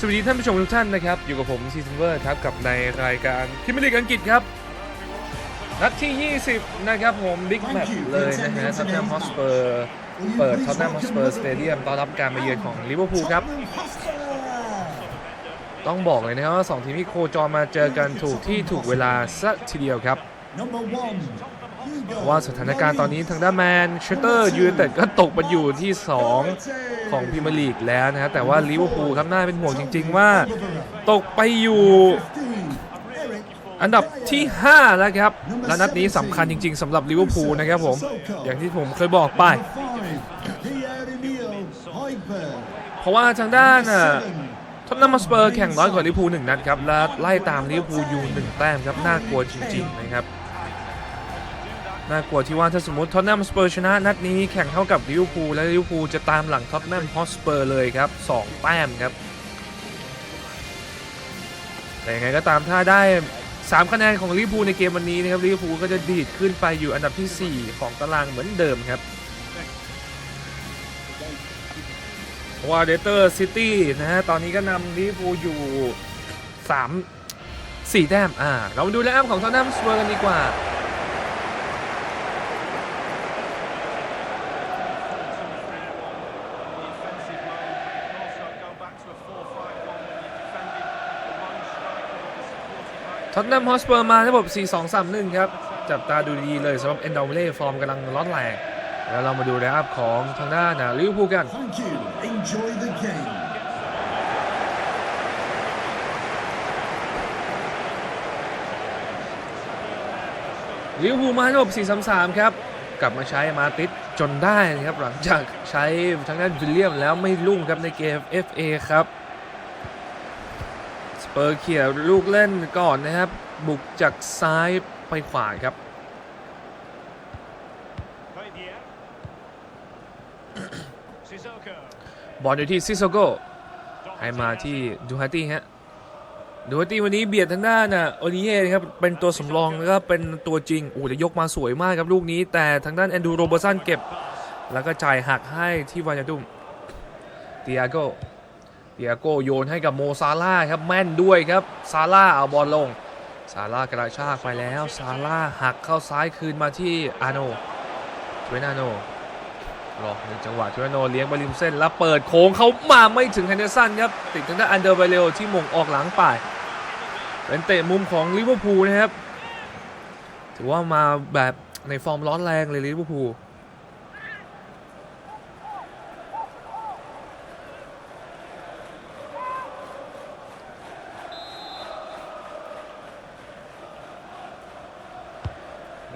สวัสดีท่านผู้ชมทุกท่านนะครับ อยู่กับผมซีซันเวอร์ครับกับในรายการพิมยร์ลีกอังกฤษครับ นัดที่ 20 นะครับผมบิ๊กแมตช์เลยนะฮะท็อตแนมฮอสเปอร์เปิดท็อตแนมฮอสเปอร์สเตเดียมต้อนรับการมาเยือนของลิเวอร์พูลครับ ต้องบอกเลยนะครับว่า 2 ทีมที่โคจรมาเจอกันถูกที่ถูกเวลาสักทีเดียวครับ ว่าสถานการณ์ตอนนี้ทางด้านแมนเชสเตอร์ยูไนเต็ดก็ตกมาอยู่ที่ 2 ของพรีเมียร์ลีกแล้วนะฮะแต่ว่าลิเวอร์พูลครับน่าเป็นห่วงจริง ๆ ว่า ตกไปอยู่อันดับที่ 5 แล้วครับ และนัดนี้สำคัญจริง ๆสำหรับลิเวอร์พูลนะครับผม อย่างที่ผมเคยบอกไป เพราะว่าทางด้านท็อตแนมสเปอร์แข่งน้อยกว่าลิเวอร์พูลหนึ่งนัดครับ และไล่ตามลิเวอร์พูลอยู่หนึ่งแต้มครับ น่ากลัวจริง ๆ นะครับ น่ากลัวที่ว่าถ้าสมมติท็อตแนมสเปอร์ชนะนัดนี้แข่งเท่ากับลิเวอร์พูลและลิเวอร์พูลจะตามหลังท็อตแนมฮอสเปอร์เลยครับ2แต้มครับแต่ยังไงก็ตามถ้าได้ 3 คะแนนของลิเวอร์พูลในเกมวันนี้นะครับลิเวอร์พูลก็จะดีดขึ้นไปอยู่อันดับที่ 4 ของตารางเหมือนเดิมครับวาเดเตอร์ซิตี้นะฮะตอนนี้ก็นำลิเวอร์พูลอยู่ 3 4 แต้มอ่าเรามาดูแลอัพของท็อตแนมสเปอร์กันดีกว่า ท็อตแนมฮอสเปอร์มาระบบ 4-2-3-1 ครับ จับตาดูดีๆเลยสำหรับเอนดอมเล่ฟอร์มกำลังร้อนแรงแล้วเรามาดูแลอัพของทางด้านลิเวอร์พูลกัน Thank you. Enjoy the game. ลิเวอร์พูลมาระบบ 4-3-3 ครับ กลับมาใช้มาติดจนได้นะครับ หลังจากใช้ทางด้านวิลเลียมแล้วไม่รุ่งครับในเกม FA ครับสเป อร์เขี่ยลูกเล่นก่อนนะครับ บุกจากซ้ายไปขวาครับ บอลอยู่ที่ซิโซโกให้มาที่ดูฮาตี้ฮะดูฮาตี้วันนี้เบียดทางด้านน่ะโอนิเย่นะครับ เป็นตัวสำรองแล้วก็เป็นตัวจริงโอ้แต่ยกมาสวยมากครับลูกนี้ แต่ทางด้านแอนดูโรเบอร์สันเก็บ แล้วก็จ่ายหักให้ที่วานยาดุมเตียโก เตียโกโยนให้กับโมซาร่าครับแม่นด้วยครับซาร่าเอาบอลลงซาร่ากระชากไปแล้วซาร่าหักเข้าซ้ายคืนมาที่อาโนเวนาโนรอหนึ่งจังหวะทวนโนเลี้ยงบริมเส้นแล้วเปิดโค้งเขามาไม่ถึงแฮนเดอร์สันครับติดทางด้านอันเดอร์ไวเรลที่หมงออกหลังไปเป็นเตะมุมของลิเวอร์พูลนะครับถือว่ามาแบบในฟอร์มร้อนแรงเลยลิเวอร์พูล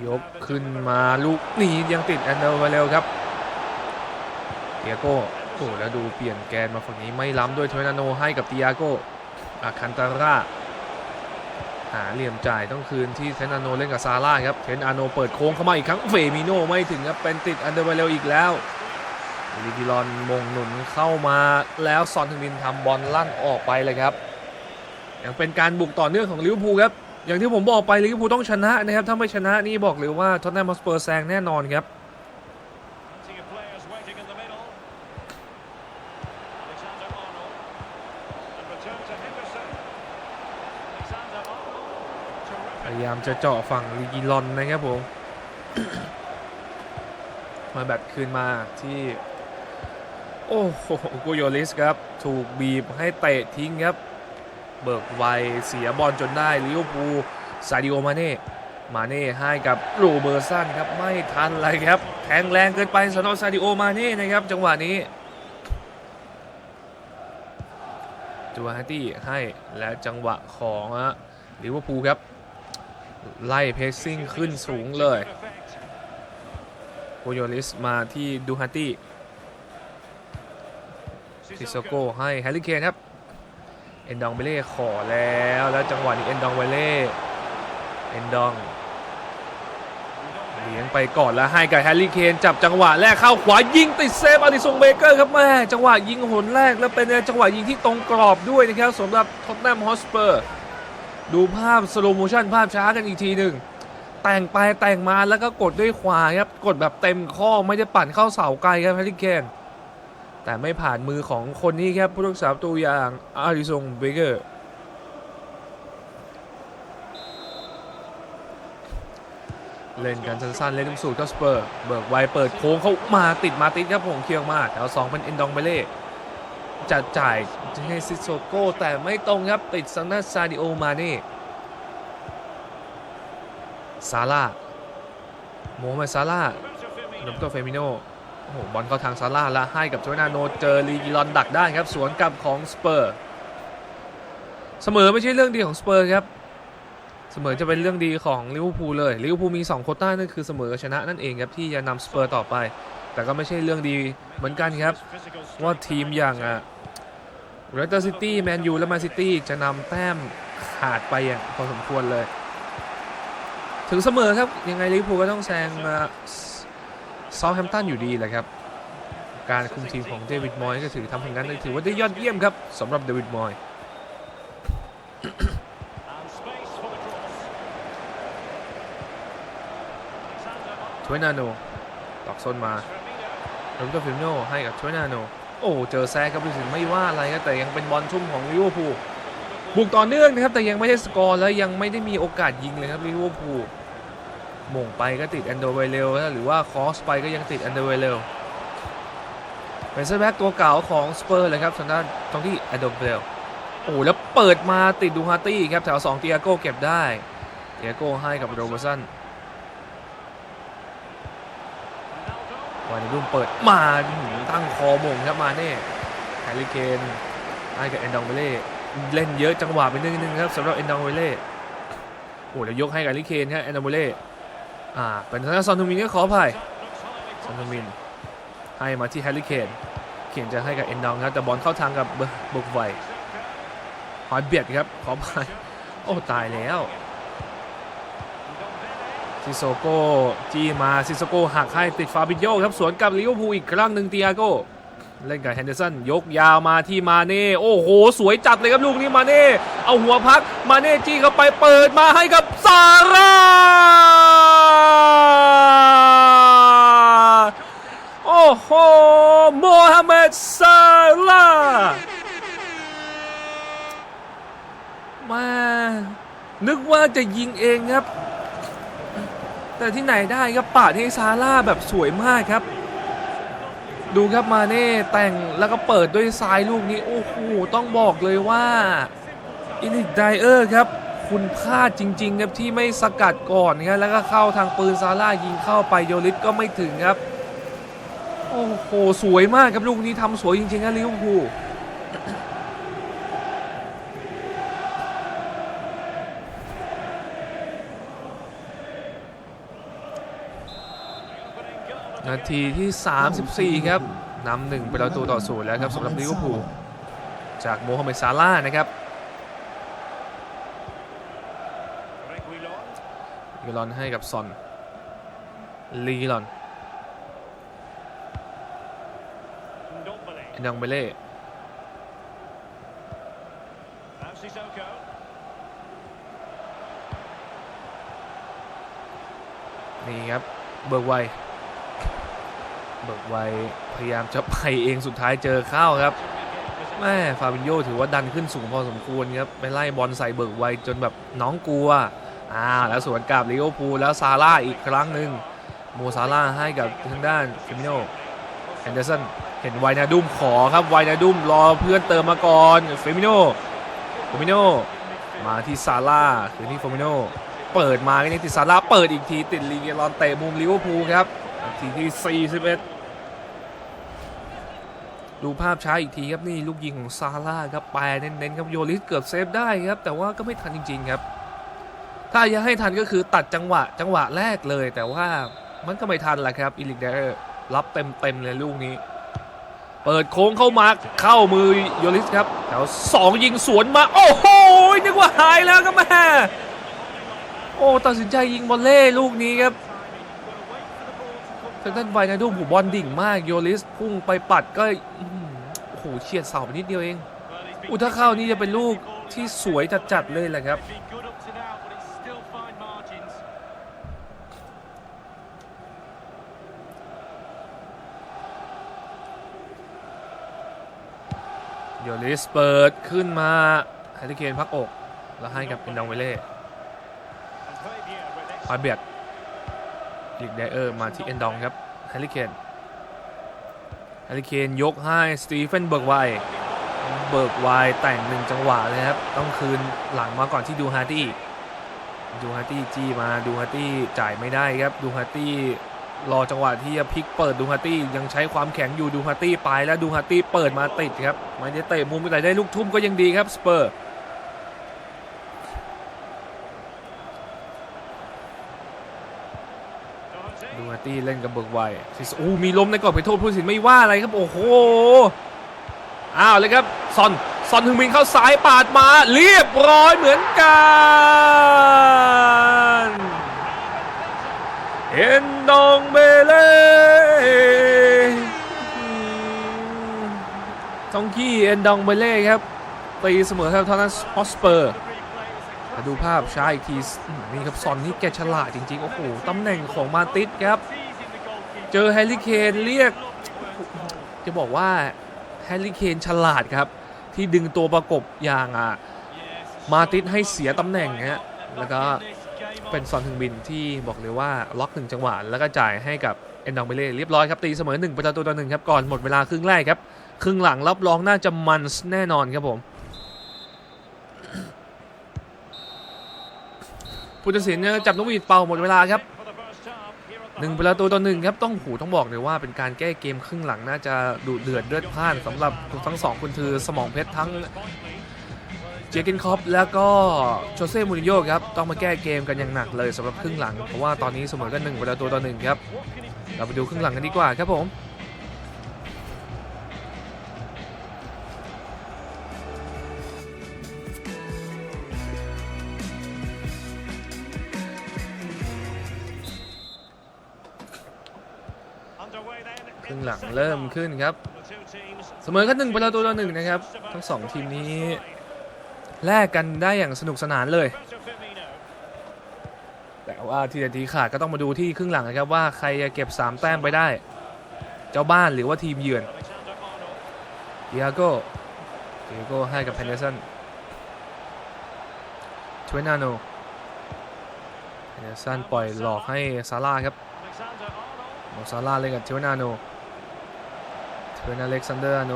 ยกขึ้นมาลูกนี้ยังติดแอนเดอร์ไวเรลครับเตียโก้โอ้แล้วดูเปลี่ยนแกนมาฝั่งนี้ไม่ล้ำด้วยเทนาโนให้กับเตียโก้อาคันตาร่าหาเหลี่ยมจ่ายต้องคืนที่เทนาโนเล่นกับซาร่าครับเทนาโนเปิดโค้งเข้ามาอีกครั้งเฟมิโนไม่ถึงครับเป็นติดอันเดอร์ไวเรลอีกแล้วลิกิลอนมงหนุนเข้ามาแล้วซอนทึงมินทำบอลลั่นออกไปเลยครับยังเป็นการบุกต่อเนื่องของลิเวอร์พูลครับ อย่างที่ผมบอกไปลิเวอร์พูลต้องชนะนะครับ ถ้าไม่ชนะนี่บอกเลยว่าท็อตแนมฮอสเปอร์แซงแน่นอนครับพยายามจะเจาะฝั่งลีกิลอนนะครับผม มาแบตคืนมาที่ โอ้โหกูโยลิสครับ ถูกบีบให้เตะทิ้งครับ เบิกไวเสียบอลจนได้ลิเวอร์พูลซาดิโอมาเน่มาเน่ให้กับโรเบอร์สันครับไม่ทันเลยครับแทงแรงเกินไปสำหรับซาดิโอมาเน่นะครับจังหวะนี้จูฮาตี้ให้และจังหวะของลิเวอร์พูลครับ ไล่เพสซิ่งขึ้นสูงเลยโกโยลิสมาที่ดูฮาตี้ซิโซโกให้แฮร์รี่เคนครับ อนดองเบเล่ขอแล้วแล้วจังหวะนี้เอนดองเบเล่เอนดองเลี้ยงไปก่อนแล้วให้กับแฮร์รี่เคนจับจังหวะแรกเข้าขวายิงติดเซฟอดิสงเบเกอร์ครับแม่จังหวะยิงหนแรกแล้วเป็นจังหวะยิงที่ตรงกรอบด้วยนะครับสำหรับท็อตแนมฮอสเปอร์ดูภาพสโลโมชันภาพช้ากันอีกทีหนึ่งแต่งไปแต่งมาแล้วก็กดด้วยขวาครับกดแบบเต็มข้อไม่ได้ปั่นเข้าเสาไกลครับแฮร์รี่เคน แต่ไม่ผ่านมือของคนนี้ครับผู้รักษาประตูอย่างอาริซงเบเกอร์เล่นกันสั้นๆ เล่นลูกสูตรก็สเปอร์ เบิกไวเปิดโค้งเข้ามาติดมาติดครับผมเคียวมากแถวสองเป็นเอ็นดองเบเล่จะจ่ายให้ซิโซโก้แต่ไม่ตรงครับติดสังนาซาดิโอมาเน่ซาร่าโมฮัมหมัดซาร่า Roberto ดับ Firmino. ตัวเฟมิโน โอ้โหบอลเข้าทางซาร่าแล้วให้กับโจนาโนเจอลีกิลอนดักได้ครับ สวนกลับของสเปอร์เสมอไม่ใช่เรื่องดีของสเปอร์ครับเสมอจะเป็นเรื่องดีของลิเวอร์พูลเลยลิเวอร์พูลมี2โคต้านั่นคือเสมอชนะนั่นเองครับที่จะนำสเปอร์ต่อไป แต่ก็ไม่ใช่เรื่องดีเหมือนกันครับ ว่าทีมอย่างอะเรสเตอร์ซิตี้แมนยูและแมนซิตี้จะนำแต้มขาดไปอย่างพอสมควรเลย ถึงเสมอครับยังไงลิเวอร์พูลก็ต้องแซง ซาท์แฮมป์ตันอยู่ดีแหละครับ การคุมทีมของเดวิดมอยส์ก็ถือทำผลงานได้ถือว่าได้ยอดเยี่ยมครับสำหรับเดวิดมอยส์ and space for the cross. Alexander ทวยนาโนตอกส้นมา Firmino. โรเบโตฟิมโนให้กับทวยนาโนโอ้เจอแซกครับรู้สึกไม่ว่าอะไรครับแต่ยังเป็นบอลชุ่มของลิเวอร์พูลบุกต่อเนื่องนะครับแต่ยังไม่ได้สกอร์และยังไม่ได้มีโอกาสยิงเลยครับลิเวอร์พูล มงไปก็ติดแอนโดเวเลลหรือว่าคอสไปก็ยังติดแอนโดเวเลลเป็นเซนแบ็กตัวเก่าของสเปอร์เลยครับทางด้านท้องที่แอนโดเวเลลโอ้แล้วเปิดมาติดดูฮาร์ตี้ครับแถว2เตียโก้เก็บได้เตียโก้ให้กับโรเบอร์สัน Ronaldo. วานิรุ่มเปิดมาตั้งคอมงครับมาเน่แฮร์รี่เคนให้กับแอนดองเบเล่เล่นเยอะจังหวะไปนิดนึงครับสำหรับแอนดองเบเล่โอ้เดี๋ยวยกให้กับแฮร์รี่เคนครับแอนดองเบเล่ อ่าเป็นทางด้านซอนทูมินก็ขออภัยซอนทูมินให้มาที่แฮร์รี่เคนเคนจะให้กับแอนดองครับแต่บอลเข้าทางกับบุกไวหอยเบียดครับขออภัยโอ้ตายแล้วซิโซโก้จี้มาซิโซโก้หักให้ติดฟาบิโยครับสวนกับลิเวอร์พูลอีกครั้งหนึ่งเตียโก้เล่นกับแฮนเดอร์สันยกยาวมาที่มาเน่โอ้โห สวยจัดเลยครับลูกนี้มาเน่เอาหัวพักมาเน่จี้เข้าไปเปิดมาให้กับซาร่า โอ้โมฮัมเหม็ดซาร่ามานึกว่าจะยิงเองครับ แต่ที่ไหนได้ครับปาดให้ซาร่าแบบสวยมากครับ ดูครับมาเน่แต่งแล้วก็เปิดด้วยซ้ายลูกนี้ โอ้โห ต้องบอกเลยว่าอินิกไดเออร์ครับ คุณพลาดจริง ๆ ครับที่ไม่สกัดก่อนครับแล้วก็เข้าทางปืนซาร่ายิงเข้าไปโยลิสก็ไม่ถึงครับ โอ้โห สวยมากครับลูกนี้ทำสวยจริงๆครับลิเวอร์พูลนาทีที่ 34 ครับนำหนึ่งไประตูต่อศูนย์แล้วครับสำหรับลิเวอร์พูลจากโมฮัมเหม็ดซาร่าห์นะครับลีลอนให้กับซอนลีลอน Ndombele. เอ็นดังเบเล่ Now Sissoko. นี่ครับเบิกไวเบิกไวพยายามจะไปเองสุดท้ายเจอเข้าครับแม่ฟาบินโยถือว่าดันขึ้นสูงพอสมควรครับไปไล่บอลใส่เบิกไวจนแบบน้องกลัวอ่าแล้วสวนกลับลิเวอร์พูลแล้วซาร่าอีกครั้งหนึ่งโมซาร่าให้กับทางด้านฟิมิโนแอนเดอร์สัน เห็นไวนาดุมขอครับไวนาดุมรอเพื่อนเติมมาก่อนเฟมิโนเฟมิโนมาที่ซาร่าคือที่เฟมิโนเปิดมาก็ยังติดซาร่าเปิดอีกทีติดลีเกลอนเตะมุมลิเวอร์พูลครับทีที่41ดูภาพช้าอีกทีครับนี่ลูกยิงของซาร่าครับแปเน้นๆครับโยลิสเกือบเซฟได้ครับ แต่ว่าก็ไม่ทันจริง ๆครับ ถ้าจะให้ทันก็คือตัดจังหวะจังหวะแรกเลย แต่ว่ามันก็ไม่ทันแหละครับอิลิกเดอร์รับเต็มๆเลยลูกนี้ เปิดโค้งเข้ามาเข้ามือโยลิสครับแถวสองยิงสวนมา โอ้โหนึกว่าหายแล้วครับแม่โอ้ตัดสินใจยิงบอลเล่ลูกนี้ครับทางด้านไวนาดูมหูบอลดิ่งมากโยลิสพุ่งไปปัดก็โอ้โหเฉียดเสาไปนิดเดียวเอง อุถ้าเข้านี่จะเป็นลูกที่สวยจัดๆเลยแหละครับ โยลิสเปิดขึ้นมาแฮร์รี่เคนพักอก แล้วให้กับเอนดองเวเล่พาเบียดลิกไดเออร์มาที่เอ็นดองครับแฮร์รี่เคนแฮร์รี่เคนยกให้สตีเฟนเบิร์กไวเบิร์กไวแต่งหนึ่งจังหวะเลยครับ ต้องคืนหลังมาก่อนที่ดูฮาร์ตี้ดูฮาร์ตี้จี้มาดูฮาร์ตี้จ่ายไม่ได้ครับดูฮาร์ตี้ รอจังหวะที่จะพลิกเปิดดูฮาร์ตี้ยังใช้ความแข็งอยู่ดูฮาร์ตี้ไปแล้วดูฮาร์ตี้เปิดมาติดครับไม่ได้เตะมุมแต่ได้ลูกทุ่มก็ยังดีครับสเปอร์ดูฮาร์ตี้เล่นกับเบิร์กไวซิสอู้มีล้มในกรอบไปโทษผู้สินไม่ว่าอะไรครับโอ้โหอ้าวเลยครับซอนซอนถึงมินเข้าซ้ายปาดมาเรียบร้อยเหมือนกันเอ็น ดองเบเล่ทองกี้เอ็นดองเบเล่ครับตีเสมอครับทอนัสฮอสเปอร์มาดูภาพช้าอีกทีนี่ครับซอนนี่แกฉลาดจริงๆ โอ้โหตำแหน่งของมาติสครับ เจอแฮร์รี่เคนเรียก จะบอกว่าแฮร์รี่เคนฉลาดครับ ที่ดึงตัวประกบอย่างอะมาติสให้เสียตำแหน่งฮะแล้วก็ เป็นซอนทึงบินที่บอกเลยว่าล็อกหนึ่งจังหวะแล้วก็จ่ายให้กับเอนดองเบเล่เรียบร้อยครับตีเสมอหนึ่งประตูต่อหนึ่งครับก่อนหมดเวลาครึ่งแรกครับครึ่งหลังรับรองน่าจะมันแน่นอนครับผมผู้ตัดสินเนี่ยจับนกหวีดเป่าหมดเวลาครับหนึ่งประตูต่อหนึ่งครับต้องหูต้องบอกเลยว่าเป็นการแก้เกมครึ่งหลังน่าจะดุเดือดเลือดพล่านสำหรับทั้งสองคนคือสมองเพชรทั้ง เจอร์เกนคอปแล้วก็โชเซ่มูรินโญ่ครับ ต้องมาแก้เกมกันอย่างหนักเลยสำหรับครึ่งหลัง เพราะว่าตอนนี้เสมอกันหนึ่งประตูต่อหนึ่งครับ เราไปดูครึ่งหลังกันดีกว่าครับผมครึ่งหลังเริ่มขึ้นครับ เสมอกันหนึ่งประตูต่อหนึ่งนะครับ ทั้งสองทีมนี้ แลกกันได้อย่างสนุกสนานเลย แต่ว่าทีเด็ดทีขาดก็ต้องมาดูที่ครึ่งหลังนะครับว่าใครจะเก็บ 3 แต้มไปได้ เจ้าบ้านหรือว่าทีมเยือน Alexander Arnold. ดิอาโก้ดิอาโก้ให้กับแพนเดสันทเวนาโนแพนเดสันปล่อยหลอกให้ซาร่าครับ Alexander Arnold. มองซาร่าเล่นกับทเวนาโน ทเวนาเล็กซานเดอร์โน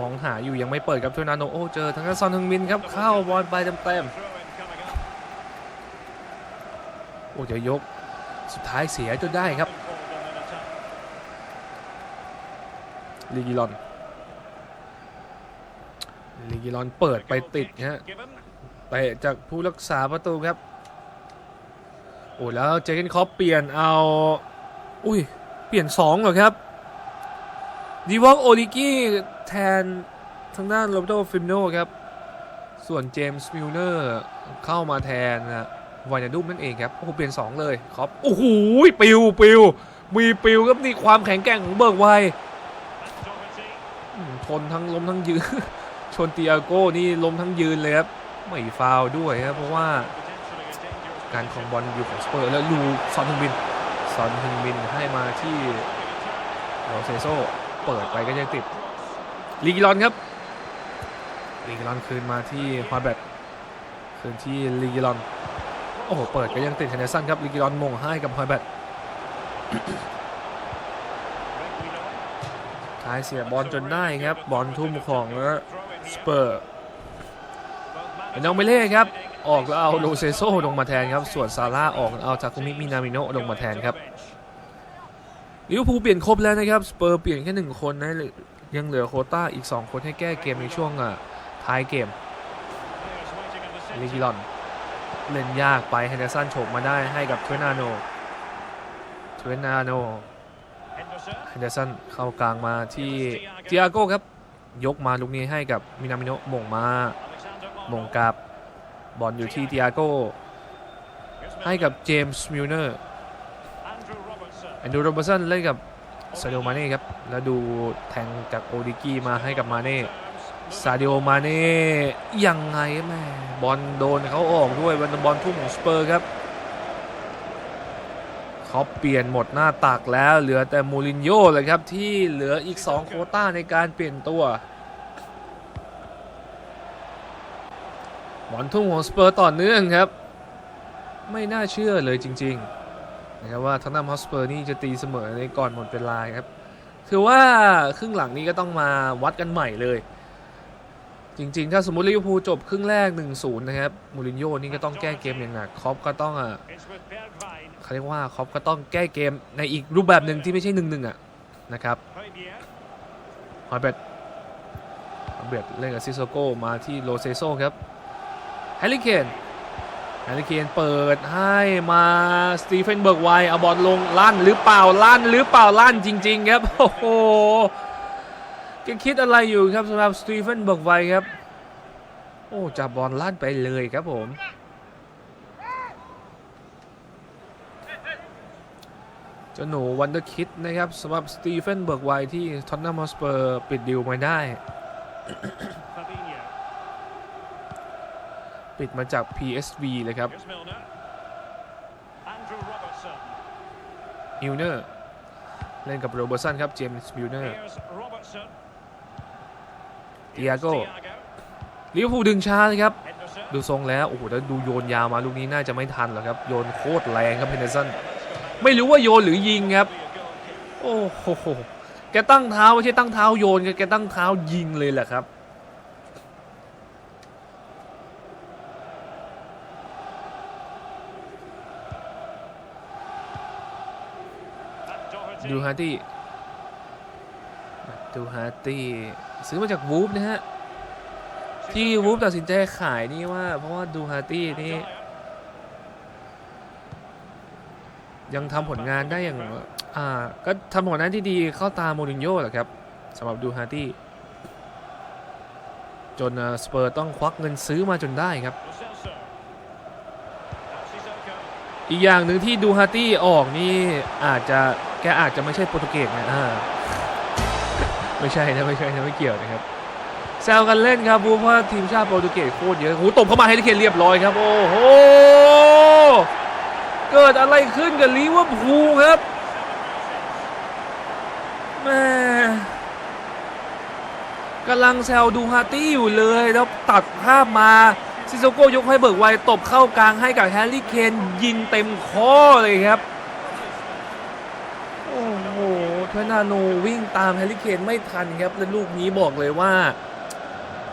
มองหาอยู่ยังไม่เปิดครับทเวนาโนโอ้เจอทางด้านซอนฮึงมินครับเข้าบอลไปเต็มๆโอ้จะยกสุดท้ายเสียจนได้ครับลีกิลอนลีกิลอนเปิดไปติดฮะฮะเตะจากผู้รักษาประตูครับโอ้แล้วเจเกนคอปเปลี่ยนเอา อุ้ยเปลี่ยนสองเหรอครับ ดีวอกโอลิกี้แทนทางด้านโรเบโตฟิมโนครับ ส่วนเจมส์มิลเนอร์เข้ามาแทนนะวายนาดุมนั่นเองครับ โอ้โห เปลี่ยนสองเลยครับ โอ้โห ปิวปิวมีปิวครับนี่ความแข็งแกร่งของเบิร์กไวทนทั้งล้มทั้งยืน ชนเตียโก้นี่ล้มทั้งยืนเลยครับ ไม่ฟาวด้วยครับ เพราะว่าการของบอลอยู่ของสเปอร์แล้วลูซอนฮึงบินซอนฮึงบินให้มาที่โรเซโซ เปิดไปก็ยังติดลีกิลอนครับลีกิลอนคืนมาที่ฮอยแบตคืนที่ลีกิลอนโอ้โหเปิดก็ยังติดเฮนเดสันครับลีกิลอนมงให้กับฮอยแบตท้ายเสียบอลจนได้ครับบอลทุ่มของสเปอร์น้องเมเล่ครับออกแล้วเอาโลเซโซลงมาแทนครับส่วนซาร่าออกเอาทาคุมิมินามิโนลงมาแทนครับ ลิเวอร์พูลเปลี่ยนครบแล้วนะครับสเปอร์เปลี่ยนแค่หนึ่งคนนะยังเหลือโคต้าอีก 2 คนให้แก้เกมในช่วงอะท้ายเกมลิกิลอนเล่นยากไปเฮนเดอร์สันโฉบมาได้ให้กับเทเวนาโนเทเวนาโนเฮนเดอร์สันเข้ากลางมาที่เตียโก้ครับ ยกมาลูกนี้ให้กับมินามิโนะมงมามงกับบอลอยู่ที่เตียโก้ให้กับเจมส์มิลเนอร์ อนดูโรเบอร์สันเล่นกับซาดิโอมาเน่ครับ แล้วดูแทงจากโอดิกี้มาให้กับมาเน่ซาดิโอมาเน่ยังไงแม่บอลโดนเขาออกด้วยบอลบอลทุ่มของสเปอร์ครับเขาเปลี่ยนหมดหน้าตักแล้วเหลือแต่มูรินโญ่เลยครับ ที่เหลืออีก 2 โคต้าในการเปลี่ยนตัวบอลทุ่งของสเปอร์ต่อเนื่องครับ ไม่น่าเชื่อเลยจริง ๆ นะครับว่าทางด้านฮอสเปอร์นี่จะตีเสมอในก่อนหมดเวลาครับถือว่าครึ่งหลังนี้ก็ต้องมาวัดกันใหม่เลย จริงๆ ถ้าสมมติลิเวอร์พูลจบครึ่งแรก 1-0 นะครับมูรินโญ่นี่ก็ต้องแก้เกมอย่างหนักคอปก็ต้องอะเขาเรียกว่าคอปก็ต้องแก้เกมในอีกรูปแบบหนึ่งที่ไม่ใช่1-1อะนะครับฮอยเบตฮอยเบตเล่นกับซิโซโก้มาที่โลเซโซครับแฮร์รี่เคน แฮร์รี่เคนเปิดให้มาสตีเฟนเบิร์กไวเอาบอลลงลั่นหรือเปล่าลั่นหรือเปล่าลั่นจริง ๆ ครับ โอ้โหแกคิดอะไรอยู่ครับสำหรับสตีเฟนเบิร์กไวครับ โอ้จับบอลลั่นไปเลยครับผมเจ้าหนูวันเดอร์คิดนะครับสำหรับสตีเฟนเบิร์กไวที่ท็อตแนมฮอสเปอร์ปิดดิวมาได้ ปิดมาจาก PSV เลยครับ Here's Milner. Andrew Robertson. มิลเนอร์เล่นกับโรเบอร์สันครับเจมส์มิลเนอร์ Here's Robertson. Thiago. Thiago. ลิเวอร์พูลดึงช้าเลยครับ Henderson. ดูทรงแล้วโอ้โหแล้วดูโยนยาวมาลูกนี้น่าจะไม่ทันหรอกครับ โยนโคตรแรงครับเพนเดอร์สันไม่รู้ว่าโยนหรือยิงครับ โอ้โหแกตั้งเท้าไม่ใช่ตั้งเท้าโยนแกแกตั้งเท้ายิงเลยแหละครับ ดูฮาร์ตี้ดูฮาร์ตี้ซื้อมาจากวูฟนะฮะ ที่วูฟตัดสินใจขายนี่ว่าเพราะว่าดูฮาร์ตี้นี่ยังทำผลงานได้อย่าง อ่า ก็ทำผลงานที่ดีเข้าตามโมรินโญ่แหละครับสำหรับดูฮาร์ตี้จนสเปอร์ต้องควักเงินซื้อมาจนได้ครับ อีกอย่างหนึ่งที่ดูฮาร์ตี้ออกนี่อาจจะ แกอาจจะไม่ใช่โปรตุเกสนะอ่าไม่ใช่นะไม่ใช่นะไม่เกี่ยวนะครับแซวกันเล่นครับบูเพราะทีมชาติโปรตุเกสโคตรเยอะโหตบเข้ามาให้ลิเคนเรียบร้อยครับ โอ้โหเกิดอะไรขึ้นกับลิเวอร์พูลครับแม่กำลังแซวดูฮาร์ตี้อยู่เลยแล้วตัดภาพมาซิโซโก้ยกให้เบิกไวตบเข้ากลางให้กับแฮร์รี่เคนยิงเต็มข้อเลยครับ โอ้โหเทนาโนวิ่งตามแฮร์รี่เคนไม่ทันครับ และลูกนี้บอกเลยว่า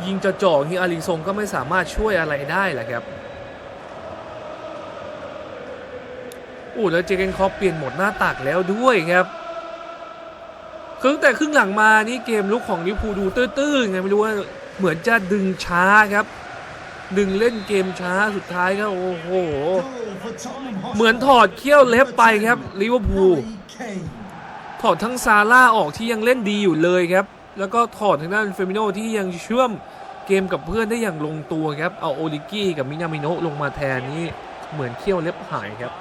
ยิงจะจ่อๆฮิอาริซงก็ไม่สามารถช่วยอะไรได้แหละครับโอ้แล้วเจเกนคอปเปลี่ยนหมดหน้าตักแล้วด้วยครับครึ่งแต่ครึ่งหลังมานี่เกมลุกของลิเวอร์พูลดูตื้อๆไงไม่รู้ว่าเหมือนจะดึงช้าครับ ดึงเล่นเกมช้าสุดท้ายก็โอ้โห เหมือนถอดเขี้ยวเล็บไปครับลิเวอร์พูลถอดทั้งซาร่าออกที่ยังเล่นดีอยู่เลยครับ แล้วก็ถอดทางด้านเฟมิโนที่ยังเชื่อมเกมกับเพื่อนได้อย่างลงตัวครับ เอาโอลิกี้กับมินามิโนลงมาแทนนี้เหมือนเขี้ยวเล็บหายครับ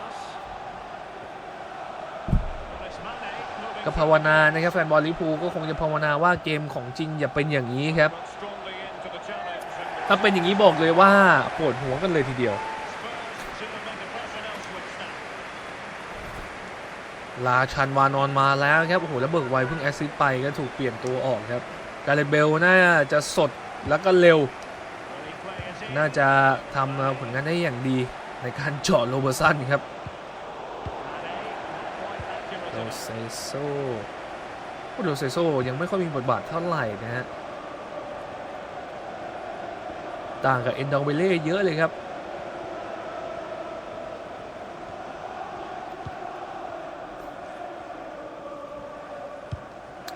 ก็ good ภาวนานะครับแฟนบอลลิเวอร์พูลก็คงจะภาวนาว่าเกมของจริงอย่าเป็นอย่างนี้ครับ ถ้าเป็นอย่างนี้บอกเลยว่าปวดหัวกันเลยทีเดียว ลาชันวานอนมาแล้วครับโอ้โหแล้วเบิกไวเพิ่งแอสซิสต์ไปก็ถูกเปลี่ยนตัวออกครับการเลเบลน่าจะสดแล้วก็เร็ว น่าจะทำผลงานได้อย่างดีในการเจาะโรเบอร์สันครับโรเซโซโรเซโซยังไม่ค่อยมีบทบาทเท่าไหร่นะฮะ ต่างกับเอ็นดองเบเล่เยอะเลยครับ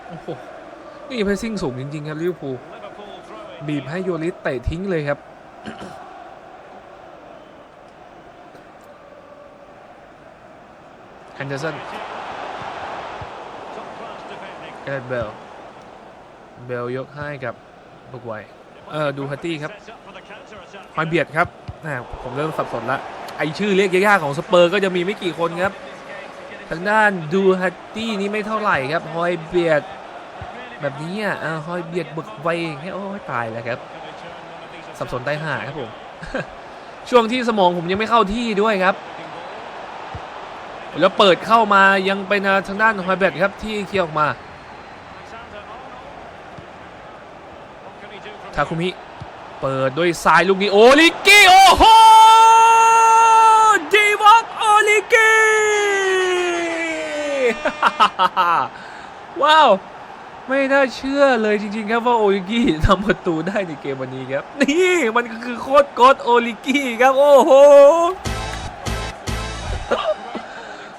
โอ้โห นี่เพรสซิ่งสูงจริง ๆ ครับลิเวอร์พูล Liverpool throwing. บีบให้โยลิสเตะทิ้งเลยครับแอนเดอร์สัน Top class defending. เอ็ดเบล เบลยกให้กับบุกไวเออ ดูฮัตตี้ครับ ฮอยเบียดครับผมเริ่มสับสนละไอชื่อเรียกยากๆของสเปอร์ก็จะมีไม่กี่คนครับ ทางด้านดูฮัตตี้นี่ไม่เท่าไหร่ครับฮอยเบียด แบบนี้อะฮอยเบียดบึกไวอย่างเงี้ยโอ้ยตายแล้วครับ สับสนใต้หาครับผม ช่วงที่สมองผมยังไม่เข้าที่ด้วยครับ แล้วเปิดเข้ามายังเป็นทางด้านฮอยเบียดครับที่เคลียร์ออกมาทาคุมิ เปิดด้วยซ้ายลูกนี้โอลิกี้โอ้โหดีวอกโอลิกี้ว้าว ไม่น่าเชื่อเลยจริงๆครับว่าโอลิกี้ทำประตูได้ในเกมวันนี้ครับ นี่มันก็คือโคตรกดโอลิกี้ครับ โอ้โห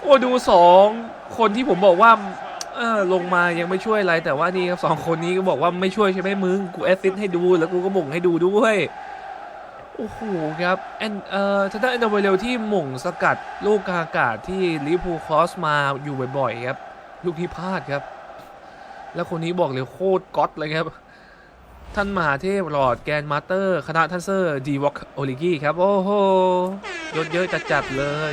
โอ้ดูสองคนที่ผมบอกว่า เออลงมายังไม่ช่วยอะไร แต่ว่านี่ครับสองคนนี้ก็บอกว่าไม่ช่วยใช่ไหมมึงกูแอสซิสต์ให้ดูแล้วกูก็หม่งให้ดูด้วยโอ้โหครับแอนเอ่อทางด้านแอนโดเวเรลที่หม่งสกัดลูกกาอากาศที่ลิเวอร์พูลคอสมาอยู่บ่อยๆครับ ลูกที่พลาดครับ แล้วคนนี้บอกเลยโคตรก๊อตเลยครับ ท่านมหาเทพหลอดแกนมาสเตอร์ คณะท่านเซอร์ดีวอกโอลิกี้ครับ โอ้โหยศเยอะจัดๆเลย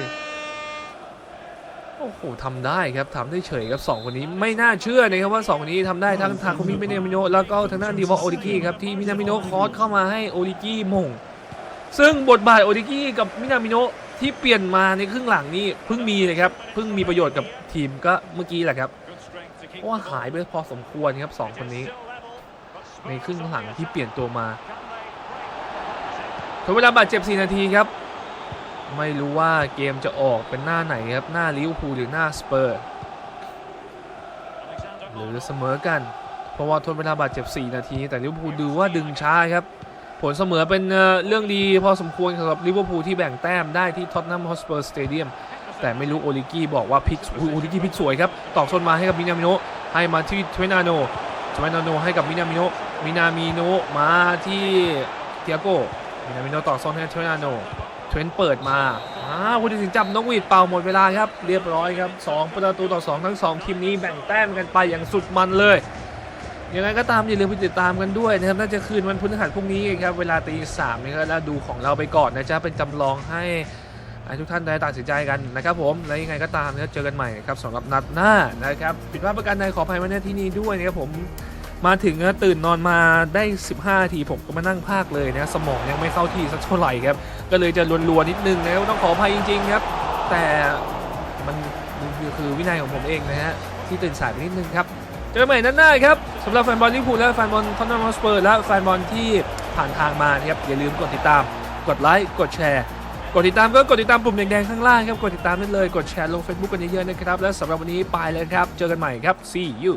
โอ้โหทำได้ครับทำได้เฉยครับสองคนนี้ไม่น่าเชื่อนะครับว่าสองคนนี้ทำได้ทั้งทาคุมิมินามิโนแล้วก็ทางด้านดีวอโอลิกี้ครับที่มินามิโนคอสเข้ามาให้โอลิกี้มง ซึ่งบทบาทโอลิกี้กับมินามิโนที่เปลี่ยนมาในครึ่งหลังนี่เพิ่งมีเลยครับเพิ่งมีประโยชน์กับทีมก็เมื่อกี้แหละครับเพราะว่าหายไปพอสมควรครับสองคนนี้ ในครึ่งหลังที่เปลี่ยนตัวมาถึงเวลาบาดเจ็บ 4 นาทีครับ ไม่รู้ว่าเกมจะออกเป็นหน้าไหนครับ หน้าลิเวอร์พูลหรือหน้าสเปอร์หรือเสมอกัน เพราะว่าทนเวลาบาดเจ็บ 4 นาที แต่ลิเวอร์พูลดูว่าดึงช้าครับ ผลเสมอเป็นเรื่องดีพอสมควรสำหรับลิเวอร์พูลที่แบ่งแต้มได้ที่ท็อตแนมฮอสเปอร์สเตเดียมแต่ไม่รู้โอลิกี้บอกว่าพิกอุ๊ยโอลิกี้พิกสวยครับ ตอกชนมาให้กับมินามิโนให้มาที่เทวนาโนเทวนาโนให้กับมินามิโนมินามิโนมาที่เทียโกมินามิโนตอกซ้อนให้ทเวนาโน เทรนเปิดมาอ้าวผู้ตัดสินจับนกหวีดเป่าหมดเวลาครับ เรียบร้อยครับ 2 ประตูต่อ 2 ทั้ง 2 ทีมนี้แบ่งแต้มกันไปอย่างสุดมันเลยยังไงก็ตามอย่าลืมไปติดตามกันด้วยนะครับน่าจะคืนวันพฤหัสพรุ่งนี้ครับ เวลาตีสามนะครับแล้วดูของเราไปก่อนนะจ๊ะเป็นจำลองให้ทุกท่านได้ตัดสินใจกันนะครับผม และยังไงก็ตามนะครับเจอกันใหม่ครับสำหรับนัดหน้านะครับผิดพลาดประการใดขออภัยมาณที่นี้ด้วยนะครับผม มาถึงตื่นนอนมาได้ 15 ทีผมก็มานั่งภาคเลยนะสมองยังไม่เข้าที่สักเท่าไหร่ครับ ก็เลยจะลวนๆนิดนึงนะต้องขออภัยจริง ๆ ครับ แต่มันคือวินัยของผมเองนะฮะที่ตื่นสายไปนิดนึงครับเจอกันใหม่นัดหน้าครับสำหรับแฟนบอลลิเวอร์พูลและแฟนบอลทอนนัมฮอสเปอร์และแฟนบอลที่ผ่านทางมาครับอย่าลืมกดติดตาม กดไลค์กดแชร์ กดติดตามก็กดติดตามปุ่มแดงๆข้างล่างครับกดติดตามได้เลยกดแชร์ลง Facebook กันเยอะๆนะครับและสำหรับวันนี้ไปแล้วครับ เจอกันใหม่ครับ see you